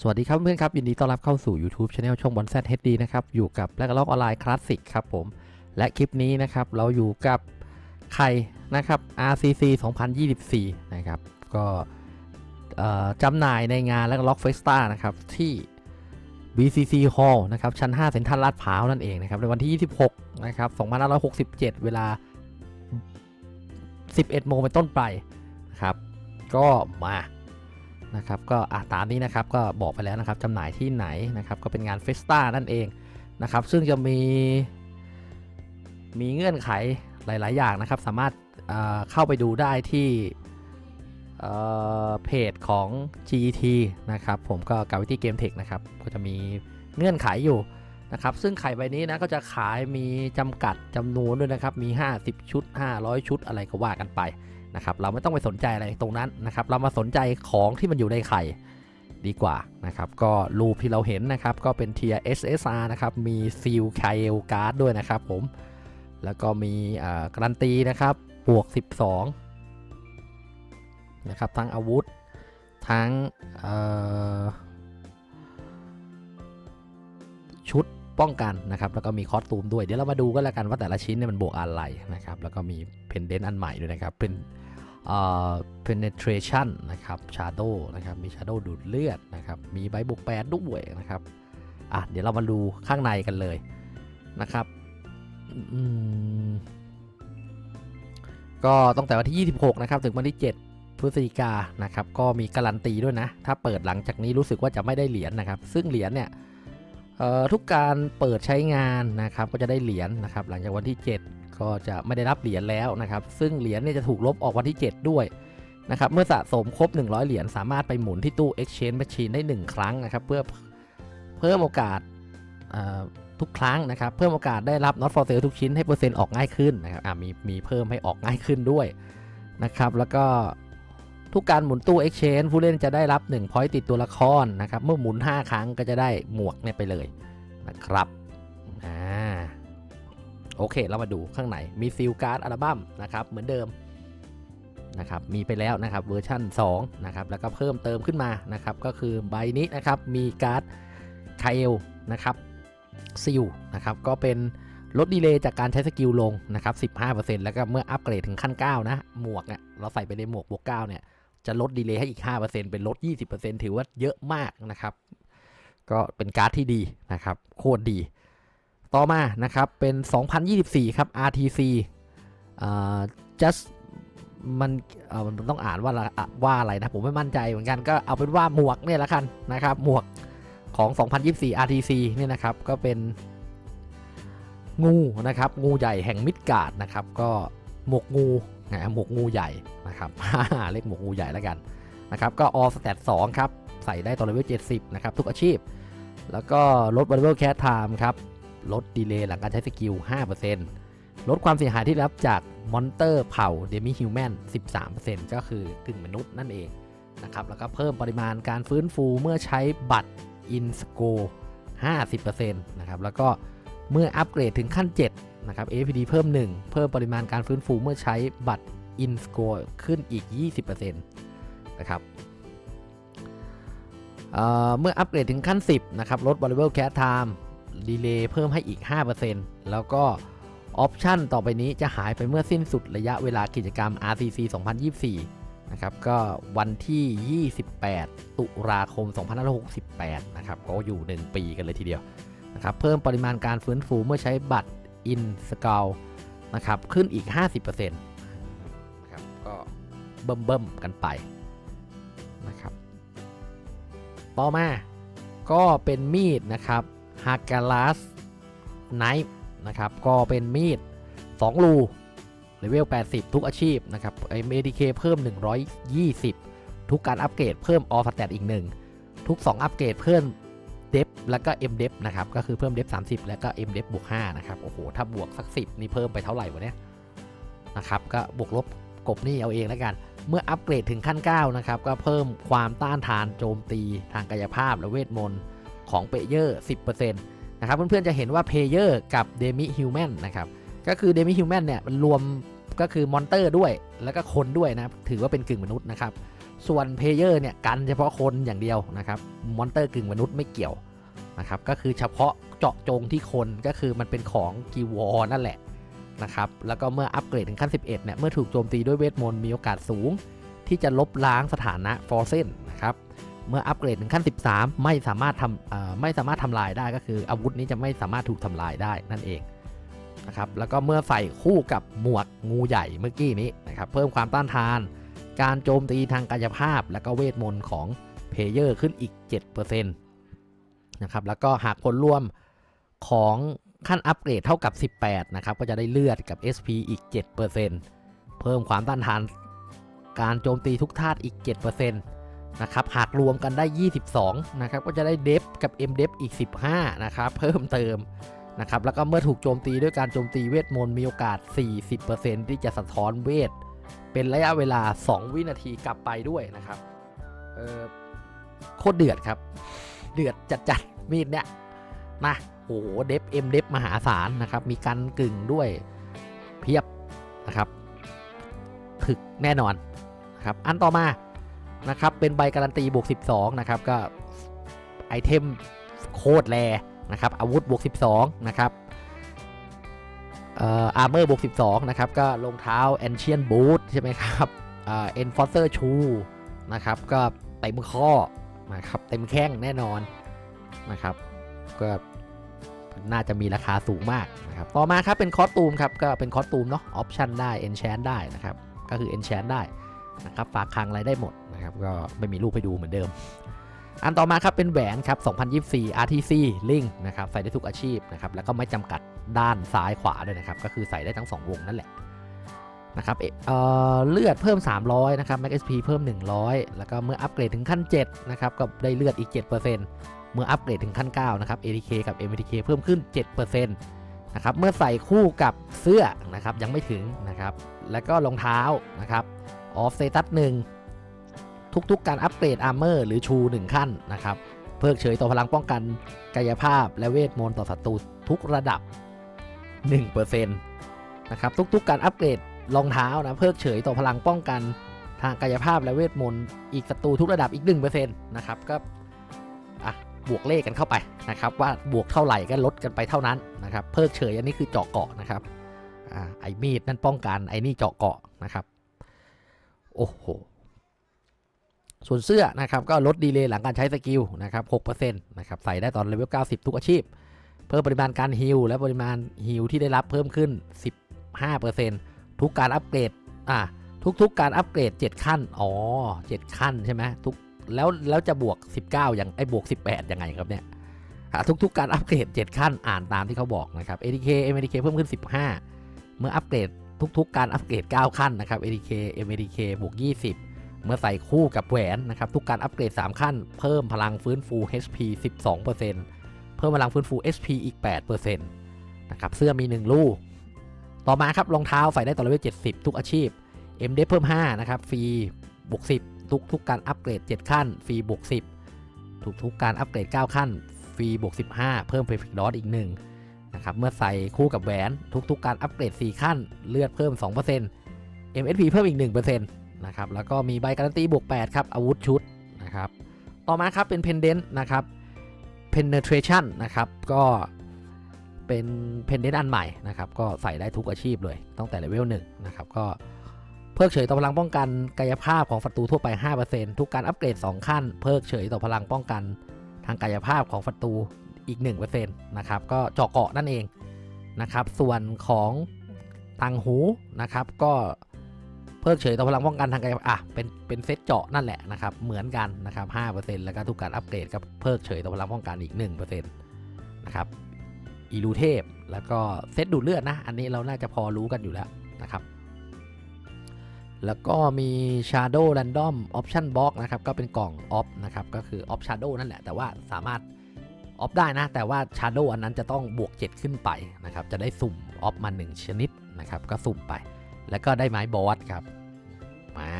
สวัสดีครับเพื่อนครับยินดีต้อนรับเข้าสู่ YouTube Channel ช่องบอลแซดเฮดดีนะครับ อยู่กับแลกล็อกออนไลน์คลาสสิกครับผม และคลิปนี้นะครับ เราอยู่กับใครนะครับ RCC 2024 นะครับ ก็จำหน่ายในงานแลกล็อกเฟสตานะครับ ที่ BCC Hall นะครับ ชั้น 5 เซ็นทรัลลาดพร้าวนั่นเองนะครับ ในวันที่ 26 นะครับ 2567 เวลา 11 โมงเป็นต้นไปนะครับ ก็มา นะครับก็อะตามนี้นะครับก็บอกไปแล้วนะครับจำหน่ายที่ไหนนะครับก็เป็นงานเฟสตานั่นเองนะครับซึ่งจะมีมีเงื่อนไขหลาย ๆ อย่างนะครับสามารถเอ่อเข้าไปดูได้ที่เเพจของ GET นะครับผมก็กาวิตี้เกมเทคนะครับก็จะมีเงื่อนไขอยู่นะครับซึ่งไข่ใบนี้นะก็จะขายมีจำกัดจำนวนด้วยนะครับมี 50 ชุด 500 ชุดอะไรก็ว่ากันไป นะครับเราไม่ต้องไปสนใจอะไรตรงนั้นนะครับ เรามาสนใจของที่มันอยู่ในไข่ดีกว่านะครับก็รูปที่เราเห็นนะครับก็เป็นเทีย SSR นะครับมีซีลไคลการ์ดด้วยนะครับผมแล้วก็มีการันตีนะครับบวก 12นะครับทั้งอาวุธทั้งชุด ป้องกันนะครับ แล้วก็มีคอสตูมด้วย เดี๋ยวเรามาดูกันแล้วกันว่าแต่ละชิ้นเนี่ยมันบวกอะไรนะครับ แล้วก็มีเพนเดนต์อันใหม่ด้วยนะครับ เป็นเอ่อ penetration นะครับ shadow นะครับ มี shadow ดูดเลือดนะครับ มีใบบวกแปดด้วยนะครับ อะ เดี๋ยวเรามาดูข้างในกันเลยนะครับอืมก็ตั้งแต่วันที่ 26 นะครับ ถึงวันที่ 7 พฤศจิกานะครับ ก็มีการันตีด้วยนะ ถ้าเปิดหลังจากนี้รู้สึกว่าจะไม่ได้เหรียญนะครับ ซึ่งเหรียญเนี่ย ทุกการเปิดใช้งานนะครับก็จะได้เหรียญนะครับหลังจากวันที่ 7 ก็จะไม่ได้รับเหรียญแล้วนะครับ ซึ่งเหรียญเนี่ยจะถูกลบออกวันที่ 7 ด้วยนะครับเมื่อสะสมครบ 100 เหรียญสามารถไปหมุนที่ตู้ exchange machine ได้ 1 ครั้งนะครับ เพื่อเพิ่มโอกาสทุกครั้งนะครับ เพิ่มโอกาสได้รับ not for sale ทุกชิ้นให้เปอร์เซ็นต์ออกง่ายขึ้นนะครับมีมีเพิ่มให้ออกง่ายขึ้นด้วยนะครับ แล้วก็ ทุกการหมุนตู้ exchange ผู้เล่นจะได้รับ1 point ติดตัวละครนะครับ เมื่อหมุน 5 ครั้งก็จะได้หมวกเนี่ยไปเลยนะครับอ่าโอเคเรามาดูข้างในมีซิลการ์ดอัลบั้มนะครับเหมือนเดิมนะครับมีไปแล้วนะครับเวอร์ชั่น2นะครับแล้วก็เพิ่มเติมขึ้นมานะครับก็คือใบนี้นะครับมีการ์ดไคเอลนะครับซิลนะครับก็เป็นลดดีเลย์จากการใช้สกิลลงนะครับ 15%แล้วก็เมื่ออัปเกรดถึงขั้น 9 นะ หมวกเนี่ยเราใส่ไปในหมวกบวก 9 เนี่ย จะลดดีเลย์ให้อีก 5%เป็นลด 20%ถือว่าเยอะมากนะครับ ก็เป็นการ์ดที่ดีนะครับ โคตรดี ต่อมานะครับเป็น 2024 ครับ RTC อ่า just มันเออมันต้องอ่านว่าละว่าอะไรนะ ผมไม่มั่นใจเหมือนกันก็เอาเป็นว่าหมวกเนี่ยละกันนะครับ หมวกของ 2024 RTC เนี่ยนะครับก็เป็นงูนะครับ งูใหญ่แห่งมิดการ์ดนะครับ ก็หมวกงู นะหมวกงูใหญ่นะครับเรียกหมวกงูใหญ่แล้วกันนะครับก็ all stat 2ครับใส่ได้ตอนเลเวล70 นะครับ ทุกอาชีพ แล้วก็ลด variable cat time ครับ ลดดีเลย์หลังการใช้สกิล 5%ลดความเสียหายที่รับจากมอนเตอร์เผ่าเดมิฮิวแมน 13%ก็คือกึ่งมนุษย์นั่นเองนะครับ แล้วก็เพิ่มปริมาณการฟื้นฟูเมื่อใช้บัตรอินสโก50%นะครับ แล้วก็เมื่ออัปเกรดถึงขั้น 7นะครับ APD เพิ่ม 1 เพิ่มปริมาณการฟื้นฟูเมื่อใช้บัตรอินสโกขึ้นอีก 20%นะครับเเมื่ออัปเกรดถึงขั้น 10 นะครับ ลด variable cat time ดีเลย์เพิ่มให้อีก 5%แล้วก็ออปชันต่อไปนี้จะหายไปเมื่อสิ้นสุดระยะเวลากิจกรรม RCC 2024 นะครับ ก็วันที่ 28 ตุลาคม 2568 นะครับ ก็อยู่ 1 ปีกันเลยทีเดียวนะครับ เพิ่มปริมาณการฟื้นฟูเมื่อใช้บัตร In s c a l นะครับ ขึ้นอีก 50%นะครับ ก็เบิ่มๆกันไปนะครับ ต่อมาก็เป็นมีดนะครับ h a g a l a s Knife นะครับ ก็เป็นมีด 2 รูเลเวล 80 ทุกอาชีพนะครับไอเมดิเคเพิ่ม 120 ทุกการอัปเกรดเพิ่มออฟสแตทอีก 1 ทุก 2 อัปเกรดเพิ่ม แล้วก็ M เดฟนะครับ ก็คือเพิ่มเดฟ30 แล้วก็ M เดฟบวก5นะครับ โอ้โห ถ้าบวกสัก 10 นี่เพิ่มไปเท่าไหร่วะเนี่ยนะครับ ก็บวกลบกบนี่เอาเองแล้วกัน เมื่ออัปเกรดถึงขั้น 9 นะครับ ก็เพิ่มความต้านทานโจมตีทางกายภาพและเวทมนต์ของเปเยอร์ 10%นะครับ เพื่อนๆ จะเห็นว่าเพเยอร์กับเดมิฮิวแมนนะครับ ก็คือเดมิฮิวแมนเนี่ยมันรวมก็คือมอนเตอร์ด้วย แล้วก็คนด้วยนะ ถือว่าเป็นกึ่งมนุษย์นะครับ ส่วนเพเยอร์เนี่ยกันเฉพาะคนอย่างเดียวนะครับ มอนเตอร์กึ่งมนุษย์ไม่เกี่ยว นะครับก็คือเฉพาะเจาะจงที่คนก็คือมันเป็นของกีวอนั่นแหละนะครับแล้วก็เมื่ออัปเกรดถึงขั้น 11เนี่ยเมื่อถูกโจมตีด้วยเวทมนต์มีโอกาสสูง ที่จะลบล้างสถานะฟอร์เซนนะครับเมื่ออัปเกรดถึงขั้น 13 ไม่สามารถทำไม่สามารถทำลายได้ก็คือ อาวุธนี้จะไม่สามารถถูกทำลายได้นั่นเองนะครับแล้วก็เมื่อใส่คู่กับหมวกงูใหญ่เมื่อกี้นี้นะครับเพิ่มความต้านทาน การโจมตีทางกายภาพ และก็เวทมนต์ของเพลเยอร์ขึ้นอีก 7% นะครับ แล้วก็หากผลรวมของขั้นอัปเกรดเท่ากับ 18 นะครับ ก็จะได้เลือดกับ SP อีก 7%เพิ่มความต้านทานการโจมตีทุกธาตุอีก 7%นะครับ หากรวมกันได้ 22 นะครับ ก็จะได้เดฟกับ M เดฟอีก 15 นะครับ เพิ่มเติมนะครับ แล้วก็เมื่อถูกโจมตีด้วยการโจมตีเวทมนต์มีโอกาส 40%ที่จะสะท้อนเวท เป็นระยะเวลา 2 วินาทีกลับไปด้วยนะครับ เออโคตรเดือดครับ เดือดจัดๆมีดเนี่ยนะโอ้โหเดฟเอ็มเดฟมหาศาลนะครับ มีกันกึ่งด้วยเพียบนะครับถึกแน่นอนนะครับอันต่อมานะครับเป็นใบการันตีบวก 12 นะครับ ก็ไอเทมโคตรแรนะครับ อาวุธบวก 12 นะครับเอ่ออาร์เมอร์บวก 12 นะครับ ก็รองเท้า Ancient Boot ใช่ไหมครับเอ่อ Enforcer Shoe นะครับ ก็เต็มข้อ นะครับเต็มแข้งแน่นอนนะครับ ก็น่าจะมีราคาสูงมากนะครับต่อมาครับเป็นคอสตูมครับก็เป็นคอสตูมเนาะออปชันได้ Enchant ได้นะครับก็คือ Enchant ได้นะครับฝากคลังอะไรได้หมดนะครับก็ไม่มีรูปให้ดูเหมือนเดิม อันต่อมาครับเป็นแหวนครับ 2024 RTC Link นะครับใส่ได้ทุกอาชีพนะครับแล้วก็ไม่จำกัดด้านซ้ายขวาด้วยนะครับก็คือใส่ได้ทั้ง 2 วงนั่นแหละ นะครับเเอ่อเลือดเพิ่ม 300 นะครับ Max SP เพิ่ม 100 แล้วก็เมื่ออัปเกรดถึงขั้น 7 นะครับ ก็ได้เลือดอีก 7%เมื่ออัปเกรดถึงขั้น 9 นะครับ ATK กับ MTK เพิ่มขึ้น 7%นะครับ เมื่อใส่คู่กับเสื้อนะครับ ยังไม่ถึงนะครับ แล้วก็รองเท้านะครับ ออฟเซตัสหนึ่งทุกๆ การอัปเกรดอาร์เมอร์หรือชู 1 ขั้นนะครับ เพิกเฉยต่อพลังป้องกันกายภาพและเวทมนต์ต่อศัตรูทุกระดับ 1%นะครับ ทุกๆ การอัปเกรด รองเท้านะ เพิกเฉยต่อพลังป้องกันทางกายภาพและเวทมนต์อีกศัตรูทุกระดับอีก 1%นะครับก็อะบวกเลขกันเข้าไปนะครับ ว่าบวกเท่าไหร่ก็ลดกันไปเท่านั้นนะครับ เพิกเฉยอันนี้คือเจาะเกาะนะครับอ่าไอ้มีดนั่นป้องกันไอ้นี่เจาะเกาะนะครับโอ้โหส่วนเสื้อนะครับก็ลดดีเลย์หลังการใช้สกิลนะครับ6%นะครับใส่ได้ตอนเลเวล90 ทุกอาชีพ เพิ่มปริมาณการฮิลและปริมาณฮิลที่ได้รับเพิ่มขึ้น 15% ทุกการอัปเกรดอะทุกๆการอัปเกรด 7 ขั้น อ๋อ 7 ขั้นใช่ไหมทุกแล้วแล้วจะบวก 19 อย่างไอ้บวก 18 ยังไงครับเนี่ยทุกๆการอัปเกรด 7 ขั้นอ่านตามที่เขาบอกนะครับ ATK MATK เพิ่มขึ้น 15 เมื่ออัปเกรดทุกๆ การอัปเกรด 9 ขั้นนะครับ ATK MATK บวก 20 เมื่อใส่คู่กับแหวนนะครับทุกการอัปเกรด 3 ขั้น เพิ่มพลังฟื้นฟู HP 12%เพิ่มพลังฟื้นฟู HP อีก 8%นะครับเสื้อมี 1 ลูก ต่อมาครับรองเท้าใส่ได้ต่อเลเวล70 ทุกอาชีพ M ได้เพิ่ม 5 นะครับ ฟรีบวก10 ทุกทุกการอัปเกรด 7 ขั้น ฟรีบวก10 ทุกทุกการอัปเกรด 9 ขั้น ฟรีบวก15 เพิ่ม Perfect Dot อีก1นะครับ เมื่อใส่คู่กับแหวน ทุกทุกการอัปเกรด 4 ขั้น เลือดเพิ่ม 2% MSP เพิ่มอีก 1%นะครับ แล้วก็มีใบการันตีบวก8ครับ อาวุธชุดนะครับ ต่อมาครับเป็น Pendant นะครับ Penetration นะครับ ก็ เป็น Pendant อันใหม่นะครับก็ใส่ได้ทุกอาชีพเลยตั้งแต่เลเวล1นะครับก็เพิกเฉยต่อพลังป้องกันกายภาพของศัตรูทั่วไป 5%ทุกการอัปเกรด 2 ขั้น เพิกเฉยต่อพลังป้องกันทางกายภาพของศัตรูอีก1%นะครับก็เจาะเกาะนั่นเองนะครับส่วนของทางหูนะครับก็เพิกเฉยต่อพลังป้องกันทางกายภาพอะเป็นเป็นเซตเจาะนั่นแหละนะครับเหมือนกันนะครับ5%แล้วก็ทุกการอัปเกรดก็เพิกเฉยต่อพลังป้องกันอีก1%นะครับ อีลูเทพ แล้วก็เซตดูดเลือดนะ อันนี้เราน่าจะพอรู้กันอยู่แล้วนะครับ แล้วก็มี Shadow Random Option Box นะครับ ก็เป็นกล่องออฟนะครับ ก็คือออฟ Shadow นั่นแหละ แต่ว่าสามารถออฟได้นะ แต่ว่า Shadow อันนั้นจะต้องบวก 7 ขึ้นไปนะครับ จะได้สุ่มออฟมา 1 ชนิดนะครับ ก็สุ่มไป แล้วก็ได้ไม้บอสครับ มา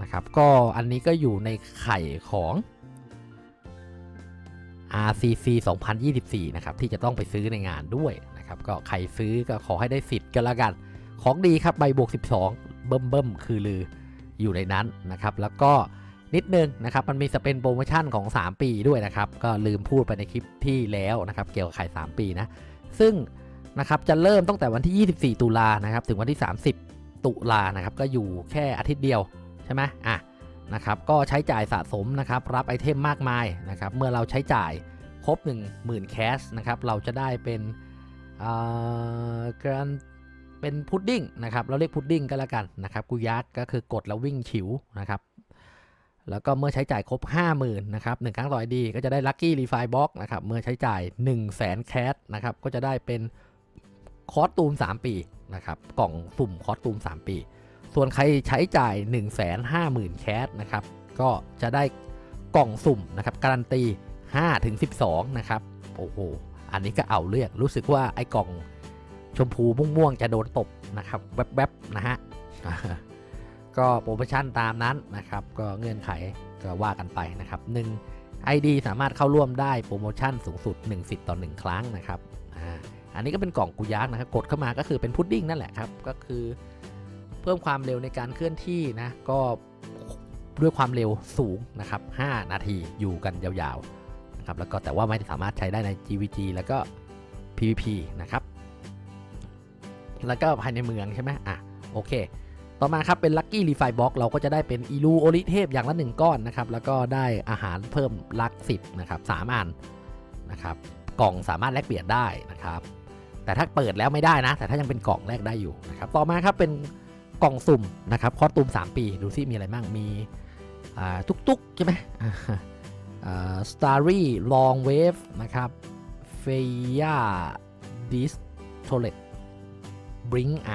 นะครับ ก็อันนี้ก็อยู่ในไข่ของ RCC 2024 นะครับ ที่จะต้องไปซื้อในงานด้วยนะครับ ก็ใครซื้อก็ขอให้ได้สิทธิ์กันละกัน ของดีครับ ใบบวก 12 เบิ่มเบิ่มคือลืออยู่ในนั้นนะครับ แล้วก็นิดนึงนะครับ มันมีสเปนโปรโมชั่นของ 3 ปีด้วยนะครับ ก็ลืมพูดไปในคลิปที่แล้วนะครับ เกี่ยวกับไข่3ปีนะ ซึ่งนะครับจะเริ่มตั้งแต่วันที่ 24 ตุลานะครับ ถึงวันที่ 30 ตุลานะครับ ก็อยู่แค่อาทิตย์เดียวใช่ไหมอะ นะครับก็ใช้จ่ายสะสมนะครับรับไอเทมมากมายนะครับเมื่อเราใช้จ่ายครบ 1 0,000 แคสนะครับเราจะได้เป็นอ่าการเป็นพุดดิ้งนะครับเราเรียกพุดดิ้งก็แล้วกันนะครับกุยักก็คือกดแล้ววิ่งฉิวนะครับแล้วก็เมื่อใช้จ่ายครบ 50,000นะครับหนึ่งครั้งต่อ ID ก็จะได้ Lucky Refi Box นะครับเมื่อใช้จ่าย 1 0 0 0 0แสนแคสนะครับก็จะได้เป็นคอสตูม 3 ปีนะครับกล่องสุ่มคอสตูม 3 ปี ส่วนใครใช้จ่าย 1 5 0 0 0 0 แคสนะครับ ก็จะได้กล่องสุ่มนะครับการันตี5ถึง12 นะครับ โอ้โห อันนี้ก็เอาเลือกรู้สึกว่าไอ้กล่องชมพูม่วงๆจะโดนตบนะครับแวบๆนะฮะ ก็โปรโมชั่นตามนั้นนะครับ ก็เงื่อนไขก็ว่ากันไปนะครับ1 ID สามารถเข้าร่วมได้โปรโมชั่นสูงสุด 1 สิทธิ์ต่อ 1 ครั้งนะครับอ่าอันนี้ก็เป็นกล่องกุยักนะครับ กดเข้ามาก็คือเป็นพุดดิ้งนั่นแหละครับ ก็คือ เพิ่มความเร็วในการเคลื่อนที่นะก็ด้วยความเร็วสูงนะครับ 5 นาทีอยู่กันยาวๆนะครับแล้วก็แต่ว่าไม่สามารถใช้ได้ใน GVG แล้วก็ PVP นะครับ แล้วก็ภายในเมืองใช่ไหมอะโอเค ต่อมาครับเป็น Lucky Refi Box เราก็จะได้เป็นอีลูโอลิเทพอย่างละ1ก้อนนะครับ แล้วก็ได้อาหารเพิ่มลักสิบนะครับสามอันนะครับ กล่องสามารถแลกเปลี่ยนได้นะครับ แต่ถ้าเปิดแล้วไม่ได้นะ แต่ถ้ายังเป็นกล่องแลกได้อยู่นะครับ ต่อมาครับเป็น กล่องสุ่มนะครับคอสตูม 3 ปี ดูซิมีอะไรบ้างมีอ่าตุกตุกใช่ไหมสตาร์รี่ลองเวฟนะครับเฟียดิสโทเลตบริงไอ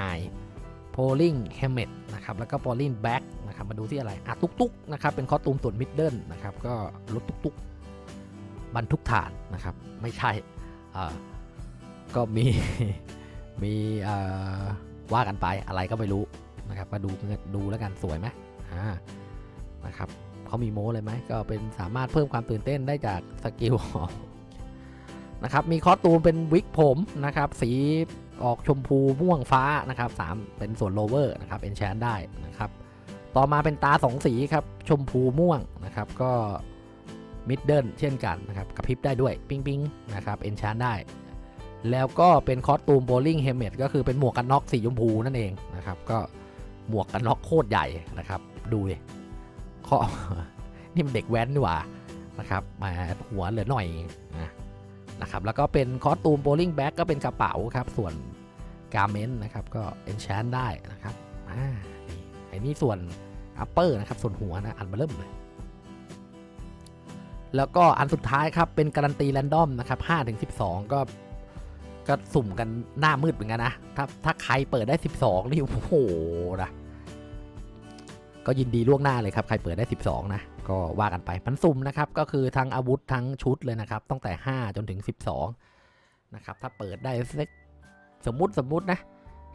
Polling Helmet นะครับแล้วก็ Polling Back นะครับมาดูที่อะไรอะตุกตุ๊กนะครับเป็นคอสตูมส่วนมิดเดิลนะครับก็รถตุกตุ๊กบรรทุกฐานนะครับไม่ใช่ก็มีมีว่ากันไปอะไรก็ไม่รู้ นะครับมาดูดูแล้วกันสวยไหมอ่านะครับเขามีโม้เลยไหมก็เป็นสามารถเพิ่มความตื่นเต้นได้จากสกิลนะครับมีคอสตูมเป็นวิกผมนะครับ สีออกชมพูม่วงฟ้านะครับ3เป็นส่วนโลเวอร์นะครับเอนแชนได้นะครับต่อมาเป็นตา 2 สีครับชมพูม่วงนะครับก็มิดเดิลเช่นกันนะครับกระพริบได้ด้วยปิ้งปิ้งนะครับเอนชนได้ แล้วก็เป็นคอสตูมโบลิ่งเฮมเมตก็คือเป็นหมวกกันน็อกสีชมพูนั่นเองนะครับก็ หมวกกันน็อกโคตรใหญ่นะครับ ดูดิข้อนี่มันเด็กแว้นนี่หว่านะครับ มาหัวเหลือหน่อยนะครับ แล้วก็เป็นคอสตูมโบลิ่งแบ็กก็เป็นกระเป๋าครับ ส่วนการเมนต์นะครับ ก็เอนชนได้นะครับอ่านี่ไอ้นี่ส่วนอัปเปอร์นะครับ ส่วนหัวนะอันเบอร์เริ่มเลยแล้วก็อันสุดท้ายครับ เป็นการันตีแรนดอมนะครับ5ถึง12 ก็ก็สุ่มกันหน้ามืดเหมือนกันนะ ถ้าถ้าใครเปิดได้ 12 นี่โอ้โหนะ ก็ยินดีล่วงหน้าเลยครับ ใครเปิดได้ 12 นะ ก็ว่ากันไปมันสุ่มนะครับ ก็คือทั้งอาวุธทั้งชุดเลยนะครับตั้งแต่ 5 จนถึง 12 นะครับ ถ้าเปิดได้สักสมมุติสมมุตินะ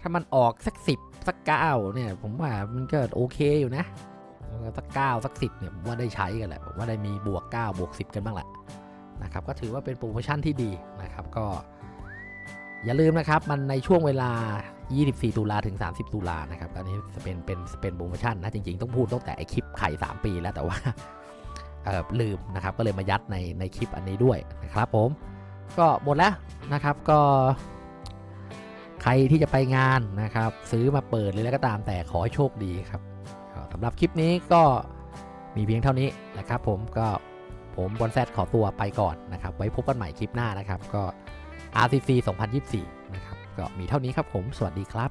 ถ้ามันออกสัก 10 สัก 9 เนี่ย ผมว่ามันก็โอเคอยู่นะ สัก 9 สัก 10 เนี่ยผมว่าได้ใช้กันแหละผมว่าได้มีบวก 9 บวก 10 กันบ้างแหละนะครับ ก็ถือว่าเป็นโปรโมชั่นที่ดีนะครับ ก็ อย่าลืมนะครับ มันในช่วงเวลา 24 ตุลาถึง 30 ตุลานะครับอันนี้จะเป็นเป็นเป็นโปรโมชั่นนะ จริง ๆ ต้องพูดตั้งแต่ไอคลิปไข่ 3 ปีแล้วแต่ว่าลืมนะครับ ก็เลยมายัดในในคลิปอันนี้ด้วยนะครับผม ก็หมดแล้วนะครับก็ ใครที่จะไปงานนะครับ ซื้อมาเปิดเลยแล้วก็ตามแต่ขอให้โชคดีครับสำหรับคลิปนี้ก็มีเพียงเท่านี้นะครับ ผมก็ผมบอลแซดขอตัวไปก่อนนะครับ ไว้พบกันใหม่คลิปหน้านะครับ ก็ RCC 2024นะครับ ก็มีเท่านี้ครับผม สวัสดีครับ